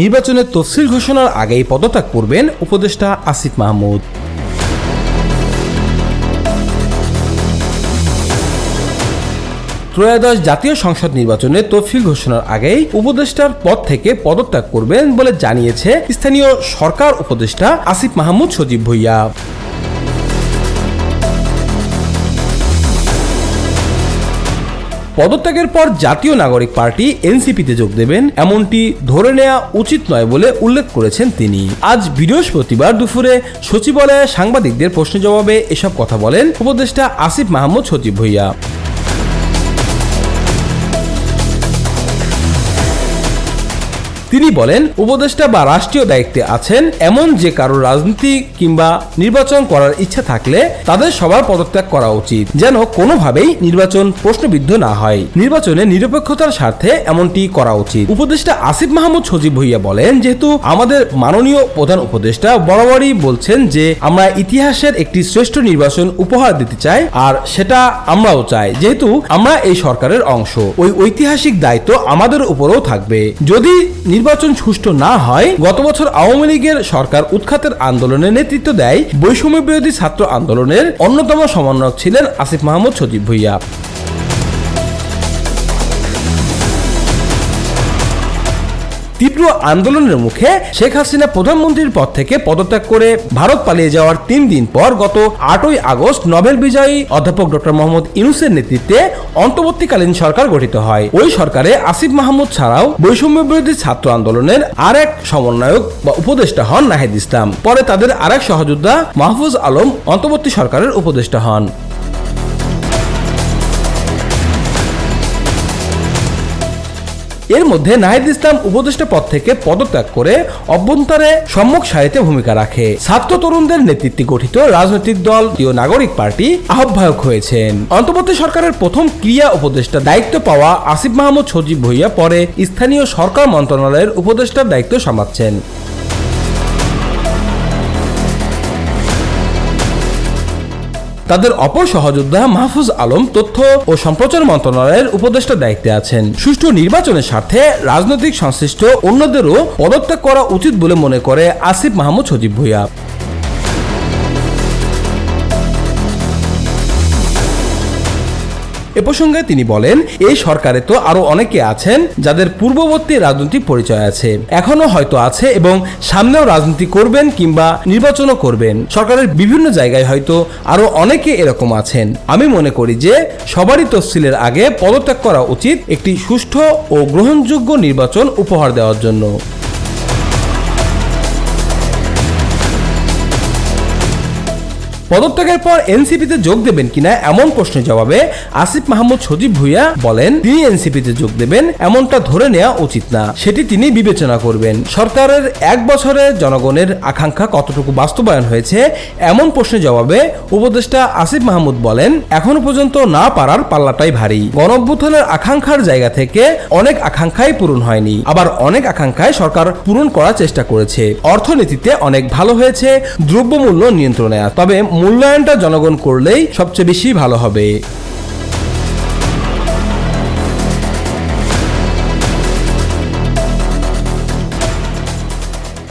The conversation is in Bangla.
নির্বাচনের তফসিল ঘোষণার আগেই পদত্যাগ করবেন উপদেষ্টা আসিফ মাহমুদ। ত্রয়োদশ জাতীয় সংসদ নির্বাচনে তফসিল ঘোষণার আগেই উপদেষ্টার পদ থেকে পদত্যাগ করবেন বলে জানিয়েছে স্থানীয় সরকার উপদেষ্টা আসিফ মাহমুদ সজীব ভুইয়া। পদত্যাগের পর জাতীয় নাগরিক পার্টি এনসিপিতে যোগ দেবেন, এমনটি ধরে নেওয়া উচিত নয় বলে উল্লেখ করেছেন তিনি। আজ বৃহস্পতিবার দুপুরে সচিবালয়ে সাংবাদিকদের প্রশ্ন জবাবে এসব কথা বলেন উপদেষ্টা আসিফ মাহমুদ সচিব ভুইয়া। তিনি বলেন, উপদেষ্টা বা রাষ্ট্রীয় দায়িত্বে আছেন এমন যে কারও রাজনীতি কিংবা নির্বাচন করার ইচ্ছা থাকলে তাদের সবার পদত্যাগ করা উচিত, যেন কোনোভাবেই নির্বাচন প্রশ্নবিদ্ধ না হয়। নির্বাচনে নিরপেক্ষতার স্বার্থে এমনটি করা উচিত। উপদেষ্টা আসিফ মাহমুদ সজীব ভুইয়া বলেন, যেহেতু আমাদের মাননীয় প্রধান উপদেষ্টা বরাবরই বলছেন যে আমরা ইতিহাসের একটি শ্রেষ্ঠ নির্বাচন উপহার দিতে চাই, আর সেটা আমরাও চাই, যেহেতু আমরা এই সরকারের অংশ। ওই ঐতিহাসিক দায়িত্ব আমাদের উপরেও থাকবে। যদি নির্বাচন সুষ্ঠু না হয়, গত বছর আওয়ামী লীগের সরকার উৎখাতের আন্দোলনে নেতৃত্ব দেয় বৈষম্য বিরোধী ছাত্র আন্দোলনের অন্যতম সমন্বয়ক ছিলেন আসিফ মাহমুদ সজীব ভুইয়া। তীব্র আন্দোলনের মুখে শেখ হাসিনা প্রধানমন্ত্রীর পদ থেকে পদত্যাগ করে ভারত পালিয়ে যাওয়ার তিন দিন পর গত আটই আগস্ট নোবেল বিজয়ী অধ্যাপক ডক্টর মোহাম্মদ ইউনুসের নেতৃত্বে অন্তর্বর্তীকালীন সরকার গঠিত হয়। ওই সরকারে আসিফ মাহমুদ ছাড়াও বৈষম্য বিরোধী ছাত্র আন্দোলনের আরেক সমন্বয়ক বা উপদেষ্টা হন নাহিদ ইসলাম। পরে তাদের আরেক সহযোদ্ধা মাহফুজ আলম অন্তর্বর্তী সরকারের উপদেষ্টা হন। এর মধ্যে নাহিদ ইসলাম উপদেষ্টা পদ থেকে পদত্যাগ করে অভ্যন্তরে সম্মুখ সারিতে ভূমিকা রাখে। ছাত্র তরুণদের নেতৃত্বে গঠিত রাজনৈতিক দল জাতীয় নাগরিক পার্টি আহ্বায়ক হয়েছেন। অন্তর্বর্তী সরকারের প্রথম ক্রিয়া উপদেষ্টা দায়িত্ব পাওয়া আসিফ মাহমুদ সজীব ভুইয়া পরে স্থানীয় সরকার মন্ত্রণালয়ের উপদেষ্টার দায়িত্ব সামলাচ্ছেন। তাদের অপর সহযোদ্ধা মাহফুজ আলম তথ্য ও সম্প্রচার মন্ত্রণালয়ের উপদেষ্টা দায়িত্বে আছেন। সুষ্ঠু নির্বাচনের স্বার্থে রাজনৈতিক সংশ্লিষ্ট অন্যদেরও পদত্যাগ করা উচিত বলে মনে করে আসিফ মাহমুদ সজীব ভুইয়া। এ প্রসঙ্গে তিনি বলেন, এই সরকারে তো আরও অনেকে আছেন যাদের পূর্ববর্তী রাজনৈতিক পরিচয় আছে। এখনও হয়তো আছে এবং সামনেও রাজনীতি করবেন কিংবা নির্বাচনও করবেন। সরকারের বিভিন্ন জায়গায় হয়তো আরও অনেকে এরকম আছেন। আমি মনে করি যে সবারই তফসিলের আগে পদত্যাগ করা উচিত একটি সুষ্ঠু ও গ্রহণযোগ্য নির্বাচন উপহার দেওয়ার জন্য। পদত্যাগের পর এনসিপিতে যোগ দেবেন কিনা এমন প্রশ্নের জবাবে আসিফ মাহমুদ সজীব ভুইয়া বলেন, তিনি এনসিপিতে যোগ দেবেন, এমনটা ধরে নেওয়া উচিত না। সেটি তিনি বিবেচনা করবেন। সরকারের এক বছরে জনগণের আকাঙ্ক্ষা কতটুকু বাস্তবায়ন হয়েছে এমন প্রশ্নের জবাবে উপদেষ্টা আসিফ মাহমুদ বলেন, এখনও পর্যন্ত না পারার পাল্লাটাই ভারী। গণঅভ্যুত্থানের আকাঙ্ক্ষার জায়গা থেকে অনেক আকাঙ্ক্ষাই পূরণ হয়নি। আবার অনেক আকাঙ্ক্ষায় সরকার পূরণ করার চেষ্টা করেছে। অর্থনীতিতে অনেক ভালো হয়েছে, দ্রব্যমূল্য নিয়ন্ত্রণে। তবে মূল্যায়নটা জনগণ করলেই সবচেয়ে বেশি ভালো হবে।